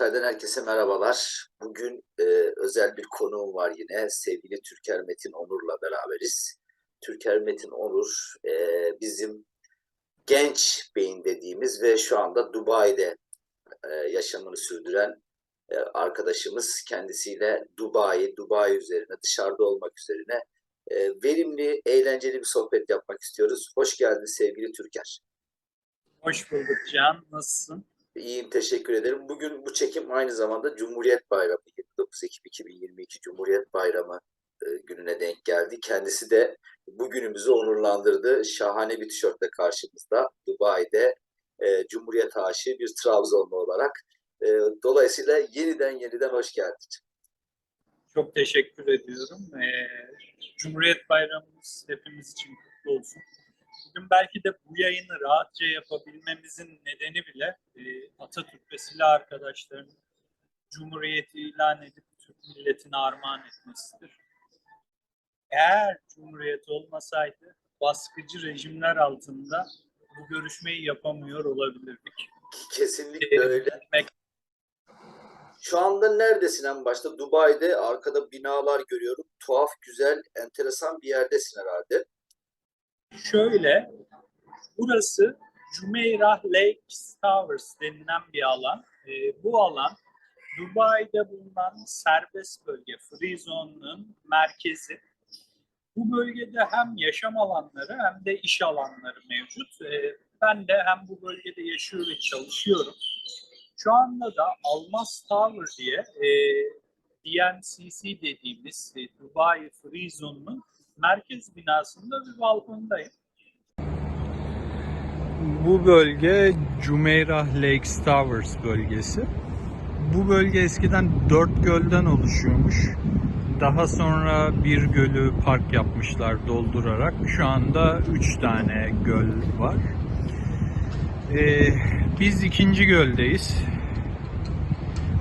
TR24K'den herkese merhabalar. Bugün e, özel bir konuğum var yine. Sevgili Türker Metin Onur'la beraberiz. Türker Metin Onur e, bizim genç beyin dediğimiz ve şu anda Dubai'de e, yaşamını sürdüren e, arkadaşımız. Kendisiyle Dubai, Dubai üzerine, dışarıda olmak üzerine e, verimli, eğlenceli bir sohbet yapmak istiyoruz. Hoş geldin sevgili Türker. Hoş bulduk Can. Nasılsın? İyiyim, teşekkür ederim. Bugün bu çekim aynı zamanda Cumhuriyet Bayramı, 29 Ekim 2022 Cumhuriyet Bayramı e, gününe denk geldi. Kendisi de bugünümüzü onurlandırdı. Şahane bir tişörtle karşımızda, Dubai'de e, Cumhuriyet aşığı bir Trabzonlu olarak. E, dolayısıyla yeniden yeniden hoş geldin. Çok teşekkür ediyorum. Cumhuriyet Bayramımız hepimiz için kutlu olsun. Bugün belki de bu yayını rahatça yapabilmemizin nedeni bile e, Atatürk ve silah arkadaşlarının Cumhuriyeti ilan edip Türk milletine armağan etmesidir. Eğer Cumhuriyet olmasaydı baskıcı rejimler altında bu görüşmeyi yapamıyor olabilirdik. Kesinlikle Ee, öyle. Şu anda neredesin en başta? Dubai'de arkada binalar görüyorum. Tuhaf, güzel, enteresan bir yerdesin herhalde. Şöyle, burası Jumeirah Lakes Towers denilen bir alan. Ee, bu alan Dubai'de bulunan serbest bölge, Free Zone'un merkezi. Bu bölgede hem yaşam alanları hem de iş alanları mevcut. Ee, ben de hem bu bölgede yaşıyor ve çalışıyorum. Şu anda da Almas Tower diye e, DMCC dediğimiz e, Dubai Free Zone'un merkez binasında bir balkondayım. Bu bölge Jumeirah Lakes Towers bölgesi. Bu bölge eskiden dört gölden oluşuyormuş. Daha sonra bir gölü park yapmışlar doldurarak. Şu anda üç tane göl var. Ee, biz ikinci göldeyiz.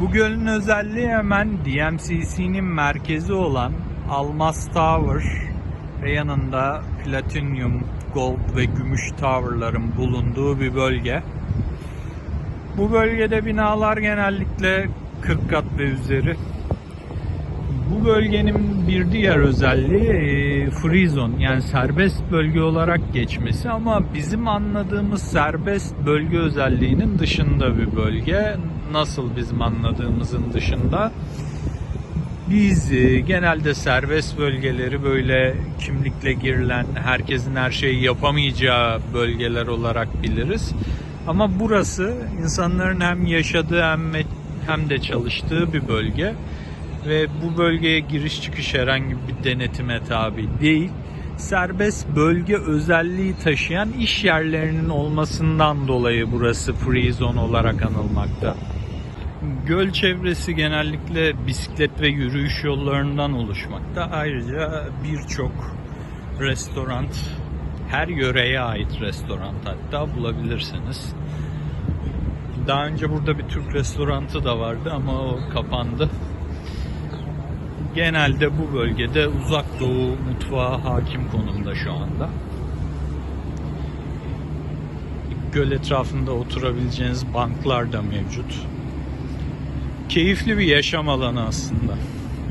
Bu gölün özelliği hemen DMCC'nin merkezi olan Almas Tower ve yanında Platinum, Gold ve Gümüş Tower'ların bulunduğu bir bölge. Bu bölgede binalar genellikle 40 kat ve üzeri. Bu bölgenin bir diğer özelliği e, free zone yani serbest bölge olarak geçmesi ama bizim anladığımız serbest bölge özelliğinin dışında bir bölge. Nasıl bizim anladığımızın dışında? Biz e, genelde serbest bölgeleri böyle kimlikle girilen, herkesin her şeyi yapamayacağı bölgeler olarak biliriz. Ama burası insanların hem yaşadığı hem hem de çalıştığı bir bölge ve bu bölgeye giriş çıkış herhangi bir denetime tabi değil. Serbest bölge özelliği taşıyan iş yerlerinin olmasından dolayı burası free zone olarak anılmakta. Göl çevresi genellikle bisiklet ve yürüyüş yollarından oluşmakta. Ayrıca birçok restoran, her yöreye ait restoran hatta bulabilirsiniz. Daha önce burada bir Türk restoranı da vardı ama o kapandı. Genelde bu bölgede uzak doğu mutfağı hakim konumda şu anda. Göl etrafında oturabileceğiniz banklar da mevcut. Keyifli bir yaşam alanı aslında.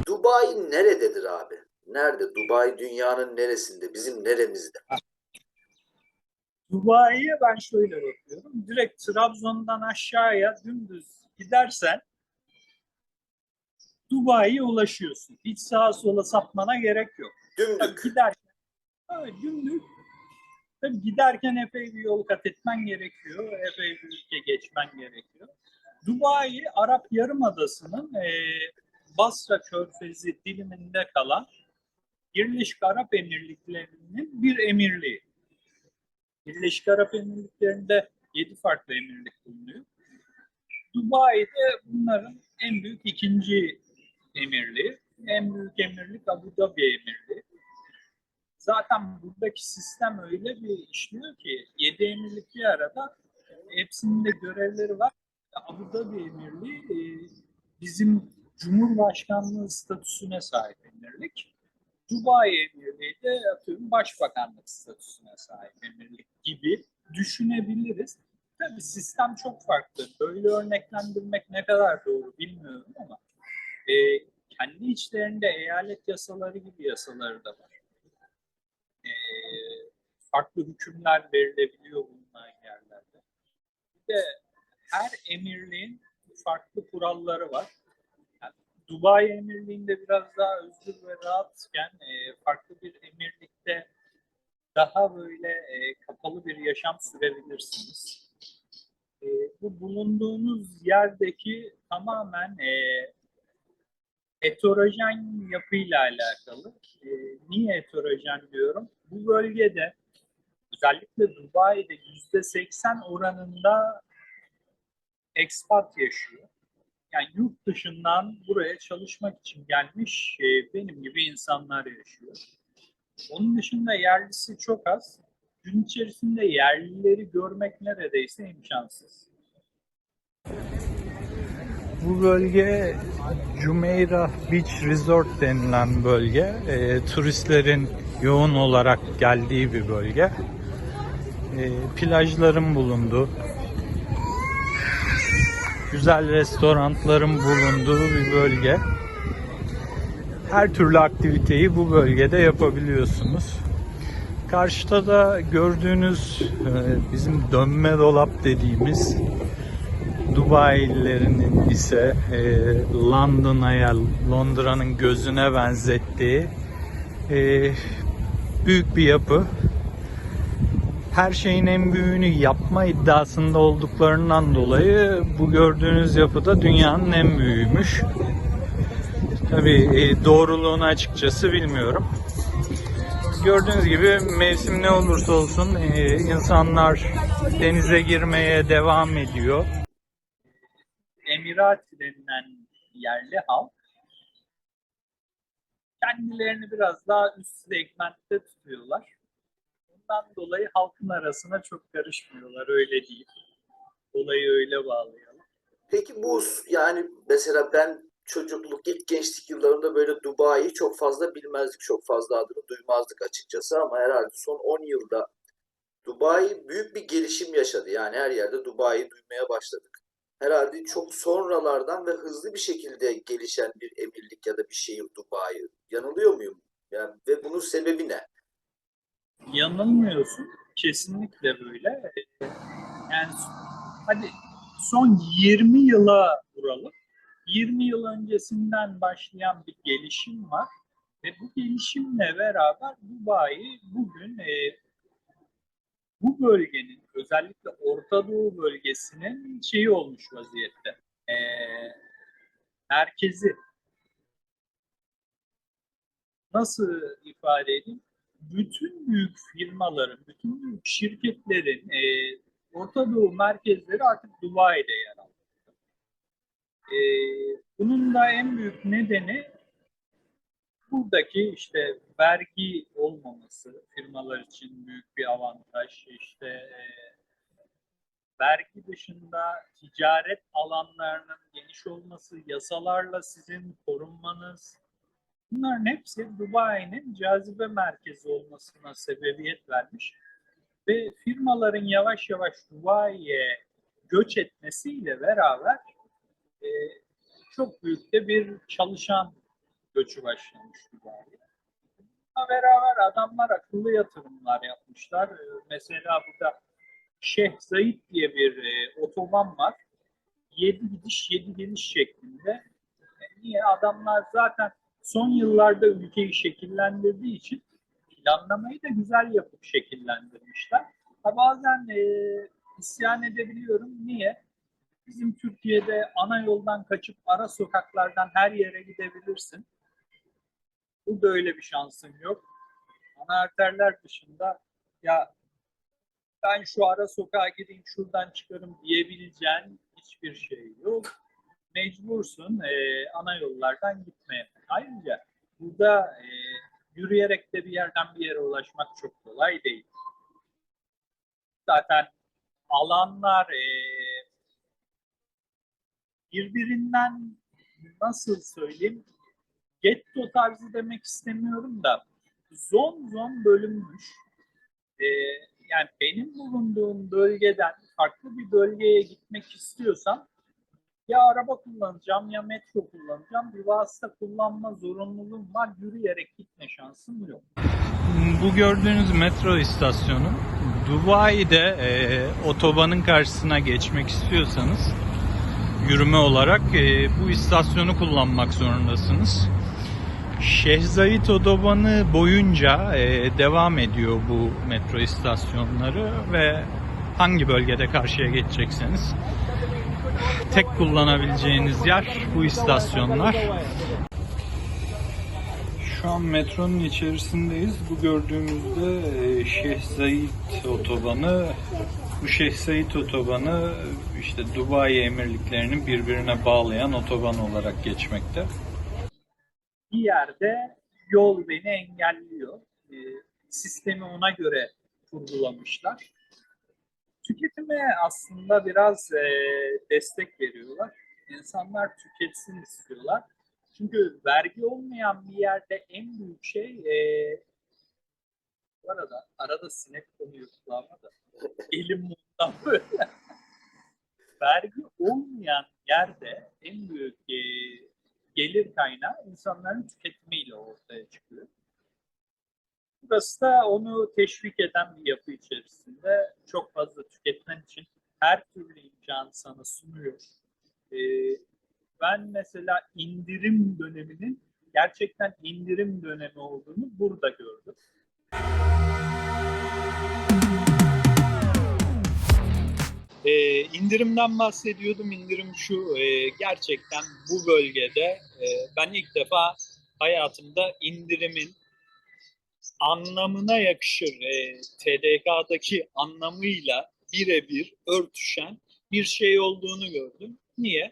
Dubai nerededir abi? Nerede? Dubai dünyanın neresinde? Bizim neremizde? Dubai'ye ben şöyle bakıyorum. Direkt Trabzon'dan aşağıya dümdüz gidersen Dubai'ye ulaşıyorsun. Hiç sağa sola sapmana gerek yok. Tabii Dümdük. giderken evet, dümdüz tabii giderken epey bir yol kat etmen gerekiyor. Epey bir ülke geçmen gerekiyor. Dubai Arap Yarımadası'nın e, Basra Körfezi diliminde kalan Birleşik Arap Emirlikleri'nin bir emirliği. Birleşik Arap Emirlikleri'nde 7 farklı emirlik bulunuyor. Dubai'de bunların en büyük ikinci emirliği. En büyük emirlik Abu Dhabi emirliği. Zaten buradaki sistem öyle bir işliyor ki 7 emirlik bir arada hepsinin de görevleri var. Abu Dhabi emirliği e, bizim Cumhurbaşkanlığı statüsüne sahip emirlik. Dubai Emirliği de atıyorum başbakanlık statüsüne sahip emirlik gibi düşünebiliriz. tabii sistem çok farklı. Böyle örneklendirmek ne kadar doğru bilmiyorum ama e, kendi içlerinde eyalet yasaları gibi yasaları da var. E, farklı hükümler verilebiliyor bulunan yerlerde. Bir de her emirliğin farklı kuralları var. Yani Dubai emirliğinde biraz daha özgür ve rahatken e, farklı bir emirlikte daha böyle e, kapalı bir yaşam sürebilirsiniz. E, bu bulunduğunuz yerdeki tamamen e, heterojen yapıyla alakalı. E, niye heterojen diyorum? Bu bölgede özellikle Dubai'de yüzde seksen oranında expat yaşıyor. Yani yurt dışından buraya çalışmak için gelmiş e, benim gibi insanlar yaşıyor. Onun dışında yerlisi çok az. Gün içerisinde yerlileri görmek neredeyse imkansız. Bu bölge Jumeirah Beach Resort denilen bölge. E, turistlerin yoğun olarak geldiği bir bölge. E, plajların bulunduğu, güzel restoranların bulunduğu bir bölge. Her türlü aktiviteyi bu bölgede yapabiliyorsunuz. Karşıda da gördüğünüz e, bizim dönme dolap dediğimiz Dubai'lilerinin ise e, London'a, Londra'nın gözüne benzettiği e, büyük bir yapı. Her şeyin en büyüğünü yapma iddiasında olduklarından dolayı bu gördüğünüz yapı da dünyanın en büyüğüymüş. Tabii e, doğruluğunu açıkçası bilmiyorum. Gördüğünüz gibi mevsim ne olursa olsun e, insanlar denize girmeye devam ediyor. Emirati denilen yerli halk kendilerini biraz daha üst segmentte tutuyorlar. Bundan dolayı halkın arasına çok karışmıyorlar öyle değil. Olayı öyle bağlayalım. Peki bu yani mesela ben çocukluk, ilk gençlik yıllarında böyle Dubai'yi çok fazla bilmezdik, çok fazla adını duymazdık açıkçası ama herhalde son 10 yılda Dubai büyük bir gelişim yaşadı. Yani her yerde Dubai'yi duymaya başladık. Herhalde çok sonralardan ve hızlı bir şekilde gelişen bir emirlik ya da bir şehir Dubai. Yanılıyor muyum? Yani ve bunun sebebi ne? Yanılmıyorsun. Kesinlikle böyle. Yani hadi son 20 yıla vuralım. 20 yıl öncesinden başlayan bir gelişim var. Ve bu gelişimle beraber Dubai bugün e, bu bölgenin özellikle Orta Doğu bölgesinin şeyi olmuş vaziyette. E, merkezi. Nasıl ifade edeyim? Bütün büyük firmaların, bütün büyük şirketlerin e, Orta Doğu merkezleri artık Dubai'de yer alıyor. E, bunun da en büyük nedeni buradaki işte vergi olmaması firmalar için büyük bir avantaj. İşte e, vergi dışında ticaret alanlarının geniş olması, yasalarla sizin korunmanız, bunların hepsi Dubai'nin cazibe merkezi olmasına sebebiyet vermiş. Ve firmaların yavaş yavaş Dubai'ye göç etmesiyle beraber e, çok büyük de bir çalışan göçü başlamış Dubai'ye. Bununla beraber adamlar akıllı yatırımlar yapmışlar. Ee, Mesela burada Şeyh Zayid diye bir e, otoban var. 7 gidiş 7 geliş şeklinde. E, niye? Adamlar zaten son yıllarda ülkeyi şekillendirdiği için planlamayı da güzel yapıp şekillendirmişler. Ha bazen e, isyan edebiliyorum. Niye? Bizim Türkiye'de ana yoldan kaçıp ara sokaklardan her yere gidebilirsin. Burada öyle bir şansın yok. Ana arterler dışında ya ben şu ara sokağa gideyim şuradan çıkarım diyebileceğin hiçbir şey yok. Mecbursun e, ana yollardan gitmeye. Ayrıca burada e, yürüyerek de bir yerden bir yere ulaşmak çok kolay değil. Zaten alanlar e, birbirinden nasıl söyleyeyim getto tarzı demek istemiyorum da zon zon bölünmüş. Ee, yani benim bulunduğum bölgeden farklı bir bölgeye gitmek istiyorsam ya araba kullanacağım ya metro kullanacağım. Bir vasıta kullanma zorunluluğum var. Yürüyerek gitme şansım yok. Bu gördüğünüz metro istasyonu Dubai'de e, otobanın karşısına geçmek istiyorsanız yürüme olarak e, bu istasyonu kullanmak zorundasınız. Şeyh Zayed Otobanı boyunca e, devam ediyor bu metro istasyonları ve hangi bölgede karşıya geçecekseniz tek kullanabileceğiniz yer bu istasyonlar. Şu an metronun içerisindeyiz. Bu gördüğümüzde e, Şeyh Otobanı. Bu Şeyh Otobanı işte Dubai emirliklerini birbirine bağlayan otoban olarak geçmekte. bir yerde yol beni engelliyor. Ee, sistemi ona göre kurgulamışlar. Tüketime aslında biraz e, destek veriyorlar. İnsanlar tüketsin istiyorlar. Çünkü vergi olmayan bir yerde en büyük şey e, bu arada arada sinek konuyor kulağıma da elim bundan böyle. vergi olmayan yerde en büyük e, gelir kaynağı insanların tüketimiyle ortaya çıkıyor. Burası da onu teşvik eden bir yapı içerisinde çok fazla tüketmen için her türlü imkanı sana sunuyor. Ee, ben mesela indirim döneminin gerçekten indirim dönemi olduğunu burada gördüm. Ee, indirimden bahsediyordum. İndirim şu, e, gerçekten bu bölgede e, ben ilk defa hayatımda indirimin anlamına yakışır, e, TDK'daki anlamıyla birebir örtüşen bir şey olduğunu gördüm. Niye?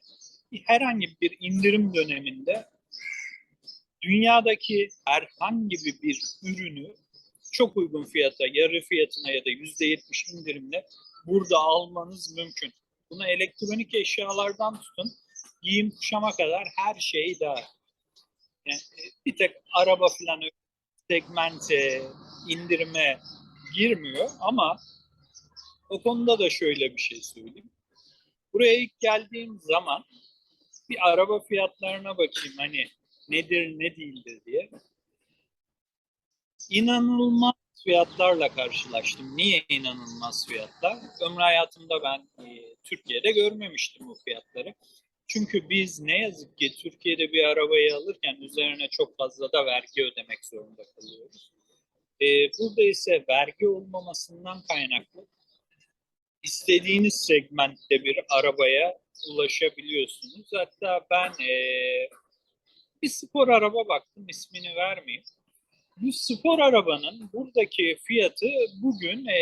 Herhangi bir indirim döneminde dünyadaki herhangi bir ürünü çok uygun fiyata, yarı fiyatına ya da %70 indirimle burada almanız mümkün. Bunu elektronik eşyalardan tutun, giyim kuşama kadar her şey dahil. Yani e, bir tek araba falan segmente, indirime girmiyor ama o konuda da şöyle bir şey söyleyeyim. Buraya ilk geldiğim zaman bir araba fiyatlarına bakayım hani nedir ne değildir diye. İnanılmaz fiyatlarla karşılaştım. Niye inanılmaz fiyatlar? Ömrü hayatımda ben e, Türkiye'de görmemiştim bu fiyatları. Çünkü biz ne yazık ki Türkiye'de bir arabayı alırken üzerine çok fazla da vergi ödemek zorunda kalıyoruz. E, burada ise vergi olmamasından kaynaklı istediğiniz segmentte bir arabaya ulaşabiliyorsunuz. Hatta ben e, bir spor araba baktım ismini vermeyeyim. Bu spor arabanın buradaki fiyatı bugün e,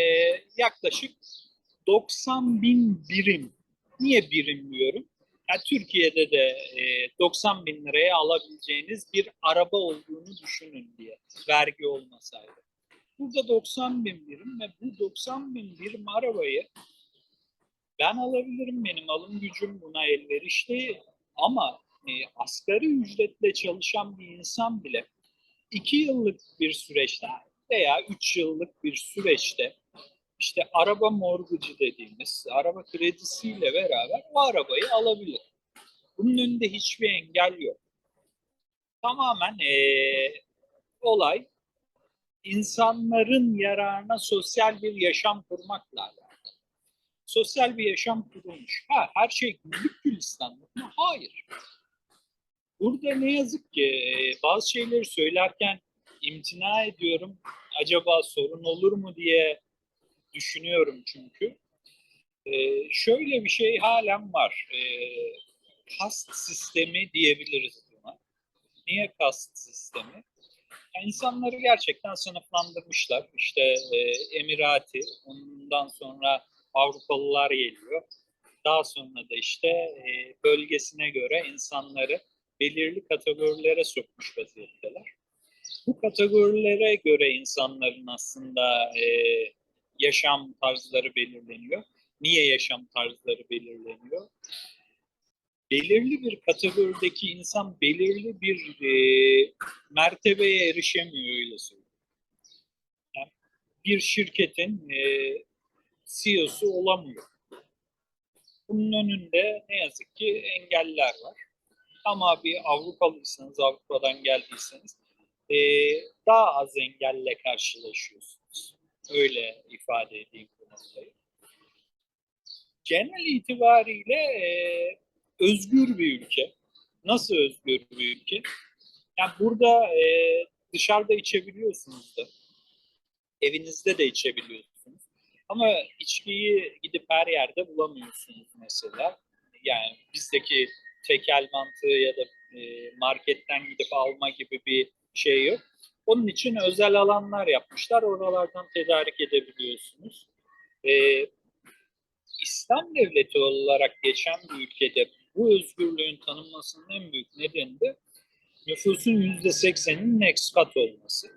yaklaşık 90 bin birim. Niye birim diyorum? Yani Türkiye'de de e, 90 bin liraya alabileceğiniz bir araba olduğunu düşünün diye. Vergi olmasaydı. Burada 90 bin birim ve bu 90 bin birim arabayı ben alabilirim. Benim alım gücüm buna elverişli. Ama e, asgari ücretle çalışan bir insan bile 2 yıllık bir süreçte veya 3 yıllık bir süreçte işte araba morgucu dediğimiz araba kredisiyle beraber o arabayı alabilir. Bunun önünde hiçbir engel yok. Tamamen eee, olay insanların yararına sosyal bir yaşam kurmakla alakalı. Sosyal bir yaşam kurulmuş. Ha, her şey güllük gülistanlık mı? Hayır. Burada ne yazık ki bazı şeyleri söylerken imtina ediyorum. Acaba sorun olur mu diye düşünüyorum çünkü. Ee, şöyle bir şey halen var. Ee, kast sistemi diyebiliriz buna. Niye kast sistemi? Yani insanları gerçekten sınıflandırmışlar. İşte e, Emirati, ondan sonra Avrupalılar geliyor. Daha sonra da işte e, bölgesine göre insanları belirli kategorilere sokmuş vaziyetteler. Bu kategorilere göre insanların aslında e, yaşam tarzları belirleniyor. Niye yaşam tarzları belirleniyor? Belirli bir kategorideki insan belirli bir e, mertebeye erişemiyor öyle söyleyeyim. Yani bir şirketin e, CEO'su olamıyor. Bunun önünde ne yazık ki engeller var. Ama bir Avrupalıysanız, Avrupa'dan geldiyseniz e, daha az engelle karşılaşıyorsunuz. Öyle ifade edeyim bu noktayı. Genel itibariyle e, özgür bir ülke. Nasıl özgür bir ülke? Yani burada e, dışarıda içebiliyorsunuz da. Evinizde de içebiliyorsunuz. Ama içkiyi gidip her yerde bulamıyorsunuz mesela. Yani bizdeki tekel mantığı ya da e, marketten gidip alma gibi bir şey yok. Onun için özel alanlar yapmışlar. Oralardan tedarik edebiliyorsunuz. E, İslam devleti olarak geçen bir ülkede bu özgürlüğün tanınmasının en büyük nedeni de nüfusun %80'inin expat olması.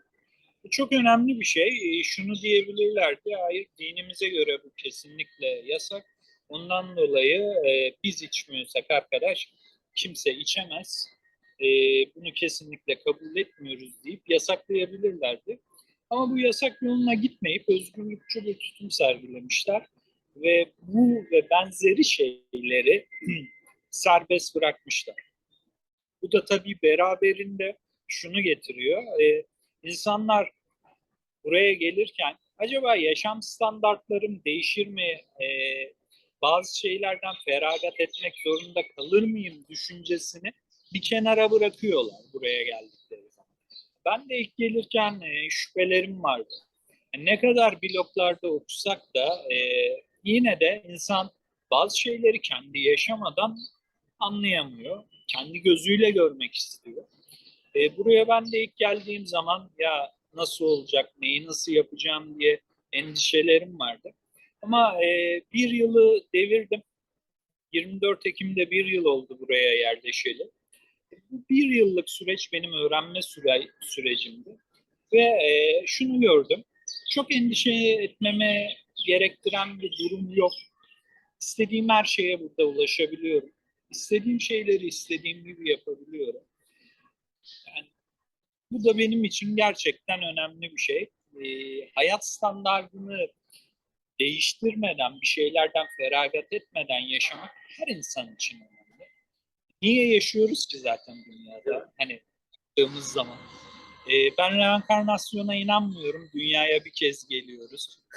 Bu çok önemli bir şey. E, Şunu diyebilirlerdi, hayır dinimize göre bu kesinlikle yasak. Ondan dolayı e, biz içmiyorsak arkadaş kimse içemez. E, bunu kesinlikle kabul etmiyoruz deyip yasaklayabilirlerdi. Ama bu yasak yoluna gitmeyip özgürlükçü bir tutum sergilemişler. Ve bu ve benzeri şeyleri serbest bırakmışlar. Bu da tabii beraberinde şunu getiriyor. E, insanlar buraya gelirken acaba yaşam standartlarım değişir mi? E, bazı şeylerden feragat etmek zorunda kalır mıyım düşüncesini bir kenara bırakıyorlar buraya geldikleri zaman. Ben de ilk gelirken e, şüphelerim vardı. Ne kadar bloklarda okusak da e, yine de insan bazı şeyleri kendi yaşamadan anlayamıyor. Kendi gözüyle görmek istiyor. E, buraya ben de ilk geldiğim zaman ya nasıl olacak, neyi nasıl yapacağım diye endişelerim vardı. Ama e, bir yılı devirdim. 24 Ekim'de bir yıl oldu buraya yerleşeli. Bu bir yıllık süreç benim öğrenme süre, sürecimdi. Ve e, şunu gördüm. Çok endişe etmeme gerektiren bir durum yok. İstediğim her şeye burada ulaşabiliyorum. İstediğim şeyleri istediğim gibi yapabiliyorum. Yani bu da benim için gerçekten önemli bir şey. E, hayat standartını değiştirmeden, bir şeylerden feragat etmeden yaşamak her insan için önemli. Niye yaşıyoruz ki zaten dünyada? Hani baktığımız zaman. E, ben reenkarnasyona inanmıyorum. Dünyaya bir kez geliyoruz.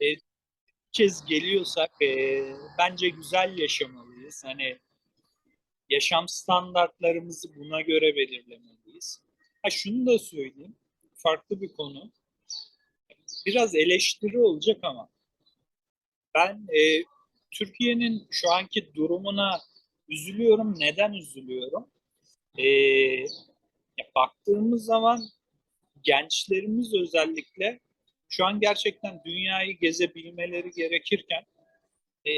E, bir kez geliyorsak e, bence güzel yaşamalıyız. Hani yaşam standartlarımızı buna göre belirlemeliyiz. Ha şunu da söyleyeyim. Farklı bir konu. Biraz eleştiri olacak ama ben e, Türkiye'nin şu anki durumuna üzülüyorum. Neden üzülüyorum? E, ya baktığımız zaman gençlerimiz özellikle şu an gerçekten dünyayı gezebilmeleri gerekirken e,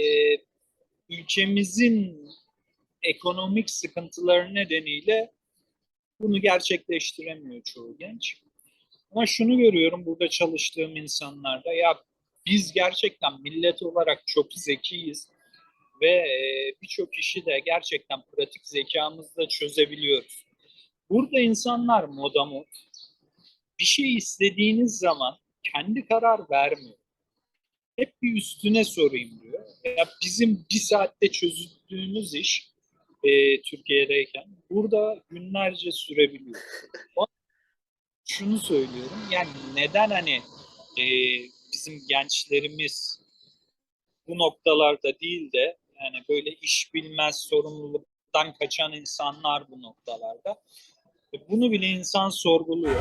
ülkemizin ekonomik sıkıntıları nedeniyle bunu gerçekleştiremiyor çoğu genç. Ama şunu görüyorum burada çalıştığım insanlarda ya biz gerçekten millet olarak çok zekiyiz ve e, birçok işi de gerçekten pratik zekamızla çözebiliyoruz. Burada insanlar moda mod. Bir şey istediğiniz zaman kendi karar vermiyor. Hep bir üstüne sorayım diyor. Ya bizim bir saatte çözdüğümüz iş e, Türkiye'deyken burada günlerce sürebiliyor. Şunu söylüyorum yani neden hani e, bizim gençlerimiz bu noktalarda değil de yani böyle iş bilmez sorumluluktan kaçan insanlar bu noktalarda. E, Bunu bile insan sorguluyor.